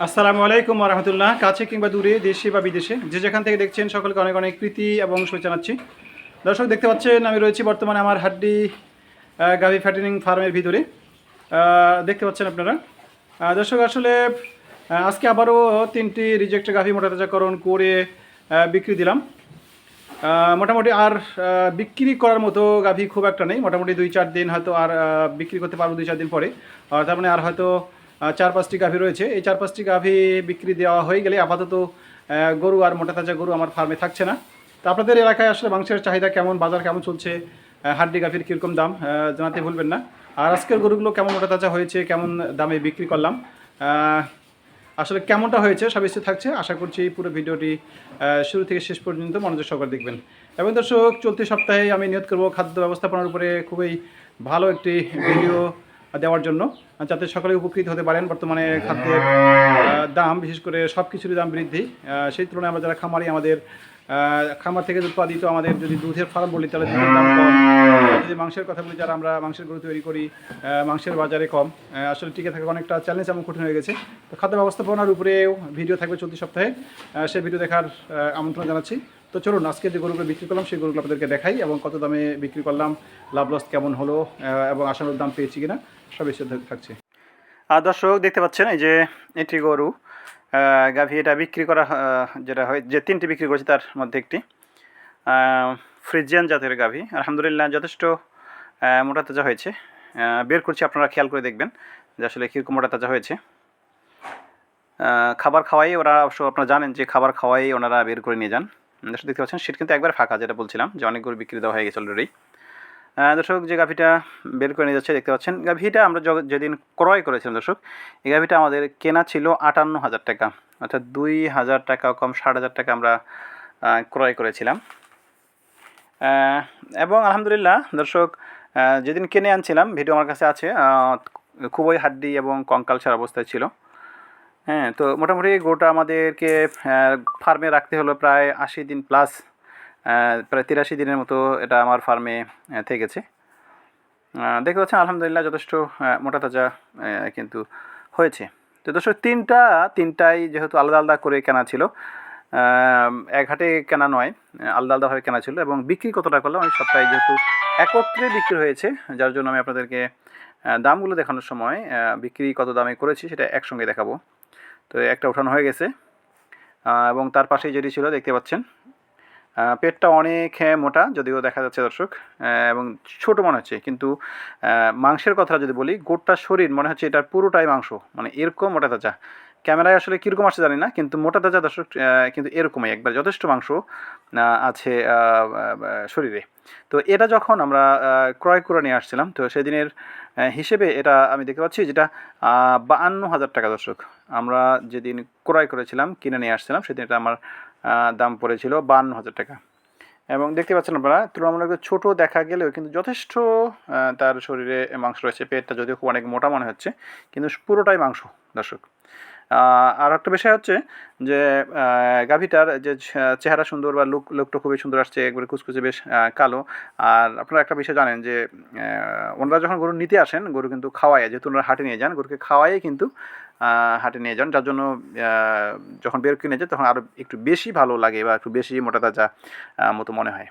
আসসালামু আলাইকুম রহমতুল্লাহ। কাছে কিংবা দূরে, দেশে বা বিদেশে, যে যেখান থেকে দেখছেন সকলকে অনেক অনেক প্রীতি এবং শুভেচ্ছা জানাচ্ছি। দর্শক, দেখতে পাচ্ছেন, আমি রয়েছি বর্তমানে আমার হাড্ডি গাভি ফ্যাটেনিং ফার্মের ভিতরে। দেখতে পাচ্ছেন আপনারা। দর্শক, আসলে আজকে আবারও তিনটি রিজেক্ট গাভী মোটাতাজাকরণ করে বিক্রি দিলাম। মোটামুটি আর বিক্রি করার মতো গাভী খুব একটা নেই। মোটামুটি দুই চার দিন হয়তো আর বিক্রি করতে পারব দুই চার দিন পরে। তার মানে আর হয়তো চার পাঁচটি গাভী রয়েছে। এই চার পাঁচটি গাভী বিক্রি দেওয়া হয়ে গেলে আপাতত গরু আর মোটা তাজা গরু আমার ফার্মে থাকছে না। তো আপনাদের এলাকায় আসলে মাংসের চাহিদা কেমন? বাজার কেমন চলছে? হাড্ডি গাভীর কীরকম দাম? জানাতে ভুলবেন না। আর আজকের গরুগুলো কেমন মোটা তাজা হয়েছে, কেমন দামে বিক্রি করলাম? আসলে কেমনটা হয়েছে সব কিছু থাকছে। আশা করছি পুরো ভিডিওটি শুরু থেকে শেষ পর্যন্ত মনোযোগ সহকারে দেখবেন। এবং দর্শক, চলতি সপ্তাহে আমি নিয়োগ করব খাদ্য ব্যবস্থাপনার উপরে। খুবই ভালো একটি ভিডিও দেওয়ার জন্য যাতে সকলে উপকৃত হতে পারেন। বর্তমানে খাদ্যের দাম, বিশেষ করে সব কিছুরই দাম বৃদ্ধি। সেই তুলনায় আমরা যারা খামারি, আমাদের খামার থেকে উৎপাদিত, আমাদের যদি দুধের ফার্ম বলি, তাহলে দুধের দাম কম। যদি মাংসের কথা বলি, যারা আমরা মাংসের গরু তৈরি করি মাংসের বাজারে কম। আসলে টিকে থাকা অনেকটা চ্যালেঞ্জ এবং কঠিন হয়ে গেছে। তো খাদ্য ব্যবস্থাপনার উপরেও ভিডিও থাকবে চলতি সপ্তাহে। সেই ভিডিও দেখার আমন্ত্রণ জানাচ্ছি। তো চলুন, আজকে যে গরুগুলো বিক্রি করলাম, সেই গরুগুলো আপনাদেরকে দেখাই এবং কত দামে বিক্রি করলাম, লাভ লস কেমন হলো এবং আশানুর দাম পেয়েছি কিনা সব কিছু থাকছে। আর দর্শক, দেখতে পাচ্ছেন, এই যে এটি গরু গাভী এটা বিক্রি করা যেটা হয়, যে তিনটি বিক্রি করেছি তার মধ্যে একটি ফ্রিজিয়ান জাতের গাভী। আলহামদুলিল্লাহ, যথেষ্ট মোটা তাজা হয়েছে। বের করছি, আপনারা খেয়াল করে দেখবেন যে আসলে কীরকম মোটা তাজা হয়েছে। খাবার খাওয়াই, ওরা অবশ্য আপনারা জানেন যে খাবার খাওয়াই ওনারা বের করে নিয়ে যান। দর্শক দেখতে পাচ্ছেন সেটা কিন্তু একবার ফাঁকা, যেটা বলছিলাম যে অনেক গরু বিক্রি দেওয়া হয়ে গেছে অলরেডি দর্শক, যে গাভিটা বের করে নিয়ে যাচ্ছে, দেখতে পাচ্ছেন, গাভিটা আমরা যেদিন ক্রয় করেছিলাম দর্শক, এই গাভিটা আমাদের কেনা ছিল আটান্ন হাজার টাকা, অর্থাৎ দুই হাজার টাকা কম ষাট হাজার টাকা আমরা ক্রয় করেছিলাম। এবং আলহামদুলিল্লাহ, দর্শক যেদিন কিনে আনছিলাম, ভিডিও আমার কাছে আছে খুবই হাড্ডি এবং কঙ্কালসার অবস্থায় ছিল। হ্যাঁ তো মোটামুটি গোটা আমাদেরকে ফার্মে রাখতে হলো প্রায় আশি দিন প্লাস প্রায় তিরাশি দিনের মতো এটা আমার ফার্মে থেকেছে। দেখতে পাচ্ছেন, আলহামদুলিল্লাহ যথেষ্ট মোটা তাজা কিন্তু হয়েছে। তো দর্শক, তিনটা, তিনটাই যেহেতু আলাদা আলাদা করে কেনা ছিল এক হাটে কেনা নয়, আলাদা আলাদাভাবে কেনা ছিল এবং বিক্রি কতটা করলাম আমি সবটাই যেহেতু একত্রে বিক্রি হয়েছে, যার জন্য আমি আপনাদেরকে দামগুলো দেখানোর সময় বিক্রি কত দামে করেছি সেটা একসঙ্গে দেখাবো। তো একটা উঠানো হয়ে গেছে। এবং তার পাশেই যেটি ছিল দেখতে পাচ্ছেন। পেটটা অনেক হ্যাঁ, মোটা যদিও দেখা যাচ্ছে দর্শক। এবং ছোট মনে হচ্ছে কিন্তু মাংসের কথা যদি বলি গোটটা শরীর মনে হচ্ছে এটার পুরোটাই মাংস। মানে এরকম মোটা তাজা। ক্যামেরায় আসলে কীরকম আসছে জানি না, কিন্তু মোটা তাজা দর্শক কিন্তু এরকমই একবার যথেষ্ট মাংস আছে শরীরে। তো এটা যখন আমরা ক্রয় করে নিয়ে আসছিলাম, তো সেদিনের হিসেবে এটা আমি দেখতে পাচ্ছি যেটা বাহান্ন হাজার টাকা দর্শক। আমরা যেদিন ক্রয় করেছিলাম, কিনে নিয়ে আসছিলাম, সেদিন এটা আমার দাম পড়েছিল বাহান্ন হাজার টাকা। এবং দেখতে পাচ্ছেন আপনারা, তুলনামূলক ছোটো দেখা গেলেও কিন্তু যথেষ্ট তার শরীরে মাংস রয়েছে, পেটটা যদিও খুব অনেক মোটা মনে হচ্ছে, কিন্তু পুরোটাই মাংস দর্শক। আর একটা বিষয় হচ্ছে যে গাভীটার যে চেহারা সুন্দর বা লুক লুকটা খুবই সুন্দর আসছে, একবারে কুচকুচে বেশ কালো। আর আপনারা একটা বিষয় জানেন যে ওনারা যখন গরু নিতে আসেন, গরু কিন্তু খাওয়ায়, যেহেতু ওনারা হাটে নিয়ে যান, গরুকে খাওয়াই কিন্তু হাটে নিয়ে যান। যার জন্য যখন বের কিনে যায়, তখন আরও একটু বেশি ভালো লাগে বা একটু বেশি মোটা তাজা মতো মনে হয়।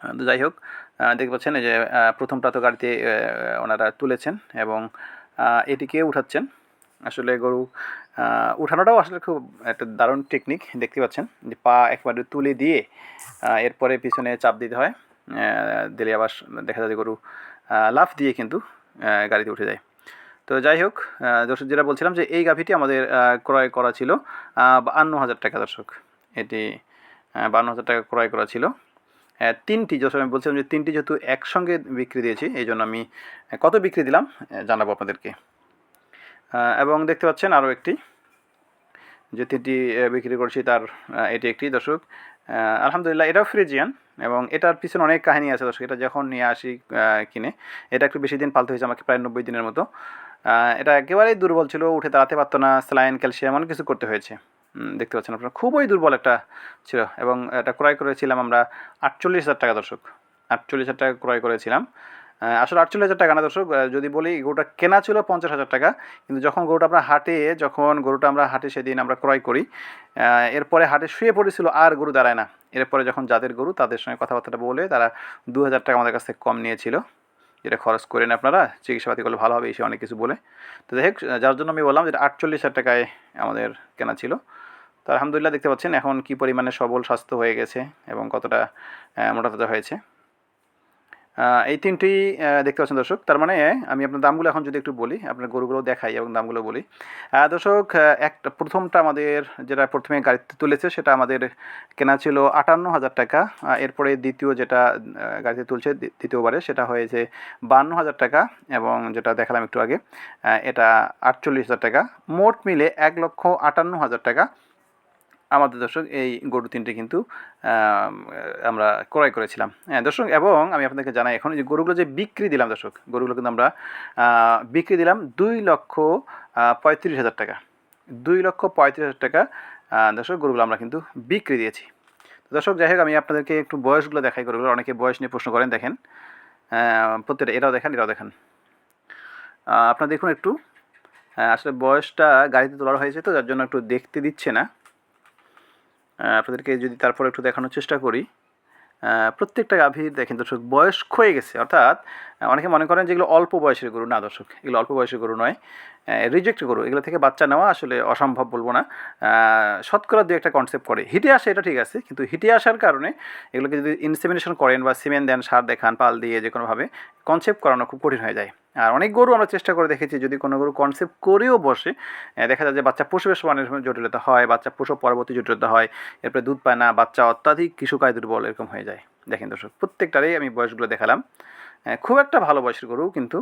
তো যাই হোক দেখতে পাচ্ছেন যে প্রথমটা তো গাড়িতে ওনারা তুলেছেন এবং এটিকে উঠাচ্ছেন। আসলে গরু উঠানোটাও আসলে খুব একটা দারুণ টেকনিক দেখতে পাচ্ছেন। যে পা একবারে তুলে দিয়ে এরপরে পিছনে চাপ দিতে হয় দিলে আবার দেখা যায় গরু লাফ দিয়ে কিন্তু গাড়িতে উঠে যায়। তো যাই হোক দর্শক যেটা বলছিলাম যে এই গাভিটি আমাদের ক্রয় করা ছিল বান্ন হাজার টাকা দর্শক। এটি বান্ন হাজার টাকা ক্রয় করা ছিল। তিনটি যখন আমি বলছিলাম যে তিনটি যেহেতু একসঙ্গে বিক্রি দিয়েছি, এই জন্য আমি কত বিক্রি দিলাম জানাব আপনাদেরকে। এবং দেখতে পাচ্ছেন আরও একটি, যে তিনটি বিক্রি করছি তার এটি একটি, দর্শক। আলহামদুলিল্লাহ, এটাও ফ্রিজিয়ান এবং এটার পিছনে অনেক কাহিনী আছে, দর্শক। এটা যখন নিয়ে আসি কিনে, এটা একটু বেশি দিন পালতে হয়েছে আমাকে প্রায় নব্বই দিনের মতো। এটা একেবারেই দুর্বল ছিল, উঠে দাঁড়াতে পারতো না স্যালাইন ক্যালসিয়াম, অনেক কিছু করতে হয়েছে। দেখতে পাচ্ছেন আপনারা, খুবই দুর্বল একটা ছিল এবং এটা ক্রয় করেছিলাম আমরা আটচল্লিশ হাজার টাকা, দর্শক। আটচল্লিশ হাজার টাকা ক্রয় করেছিলাম। আসলে আটচল্লিশ হাজার টাকা না দর্শক যদি বলি গরুটা কেনা ছিল পঞ্চাশ হাজার টাকা, কিন্তু যখন গরুটা আমরা হাটে, যখন গরুটা আমরা হাটে সেদিন আমরা ক্রয় করি এরপরে হাটে শুয়ে পড়েছিল আর গরু দাঁড়ায় না। এরপরে যখন যাদের গরু, তাদের সঙ্গে কথাবার্তা বলে তারা দু হাজার টাকা আমাদের কাছ থেকে কম নিয়েছিল। যেটা খরচ করেন আপনারা চিকিৎসাপাতি করলে ভালো হবে, এসে অনেক কিছু বলে। তো হোক যার জন্য আমি বললাম যেটা আটচল্লিশ হাজার টাকায় আমাদের কেনা ছিল। তো আলহামদুলিল্লাহ দেখতে পাচ্ছেন এখন কি পরিমাণে সবল, স্বাস্থ্য হয়ে গেছে এবং কতটা মোটা তাজা হয়েছে। এই তিনটি দেখতে পাচ্ছেন দর্শক, তার মানে আমি আপনার দামগুলো এখন যদি একটু বলি, আপনার গরুগুলো দেখাই এবং দামগুলো বলি। দর্শক একটা প্রথমটা আমাদের যেটা প্রথমে গাড়িতে তুলেছে, সেটা আমাদের কেনা ছিল আটান্ন হাজার টাকা। এরপরে দ্বিতীয় যেটা গাড়িতে তুলছে, দ্বি- দ্বিতীয়বারে সেটা হয়েছে বান্ন হাজার টাকা এবং যেটা দেখালাম একটু আগে এটা আটচল্লিশ হাজার টাকা। মোট মিলে এক লক্ষ আটান্ন হাজার টাকা। আমাদের দর্শক, এই গরু তিনটে কিন্তু আমরা ক্রয় করেছিলাম। হ্যাঁ দর্শক, এবং আমি আপনাদেরকে জানাই এখন যে গরুগুলো যে বিক্রি দিলাম, দর্শক, গরুগুলো কিন্তু আমরা বিক্রি দিলাম দুই লক্ষ পঁয়ত্রিশ হাজার টাকা। দুই লক্ষ পঁয়ত্রিশ হাজার টাকা দর্শক, গরুগুলো আমরা কিন্তু বিক্রি দিয়েছি। দর্শক, যাই হোক, আমি আপনাদেরকে একটু বয়সগুলো দেখাই গরুগুলো। অনেকে বয়স নিয়ে প্রশ্ন করেন, দেখেন। প্রত্যেকটা এরাও দেখেন এরাও দেখেন। আপনারা দেখুন একটু। আসলে বয়সটা গাড়িতে তোলা হয়েছে তো, যার জন্য একটু দেখতে দিচ্ছে না। আপনাদেরকে যদি তারপর একটু দেখানোর চেষ্টা করি প্রত্যেকটা গাভীর দেখেন দর্শক, বয়স ক্ষয়ে গেছে। অর্থাৎ অনেকে মনে করেন যেগুলো অল্প বয়সের গরু। না দর্শক, এগুলো অল্প বয়সের গরু নয় রিজেক্ট গরু। এগুলো থেকে বাচ্চা নেওয়া আসলে অসম্ভব বলব না। শতকরা দু একটা কনসেপ্ট করে। হিটে আসে, এটা ঠিক আছে, কিন্তু হিটে আসার কারণে এগুলোকে যদি ইনসেমিনেশন করেন বা সিমেন্ট দেন, সার দেখান, পাল দিয়ে যে কোনোভাবে কনসেপ্ট করানো খুব কঠিন হয়ে যায়। আর অনেক গরু আমরা চেষ্টা করে দেখেছি, যদি কোনো গরু কনসেপ্ট করেও বসে দেখা যায় যে বাচ্চা অনেক সময় জটিলতা হয়, বাচ্চা প্রসব পরবর্তী জটিলতা হয়, এরপরে দুধ পায় না, বাচ্চা অত্যাধিক কিশুকায় দুর্বল এরকম হয়ে যায়। দেখেন দর্শক, প্রত্যেকটারই আমি বয়সগুলো দেখালাম। খুব একটা ভালো বয়সের গরু কিন্তু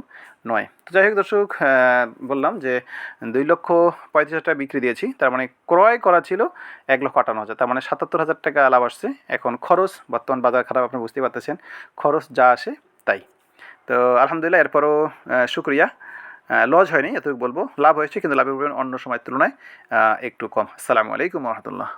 নয়। তো যাই হোক দর্শক বললাম যে দুই লক্ষ পঁয়ত্রিশ হাজার টাকা বিক্রি দিয়েছি, তার মানে ক্রয় করা ছিল এক লক্ষ আটান্ন হাজার, তার মানে সাতাত্তর হাজার টাকা লাভ আসছে। এখন খরচ, বর্তমান বাজার খারাপ, আপনি বুঝতেই পারতেছেন, খরচ যা আসে তো আলহামদুলিল্লাহ, এরপরও শুক্রিয়া। লজ হয়নি, এতটুকু বলব। লাভ হয়েছে, কিন্তু লাভের পরিমাণ অন্য সময়ের তুলনায় একটু কম। আসসালামু আলাইকুম রহমতুল্লাহ।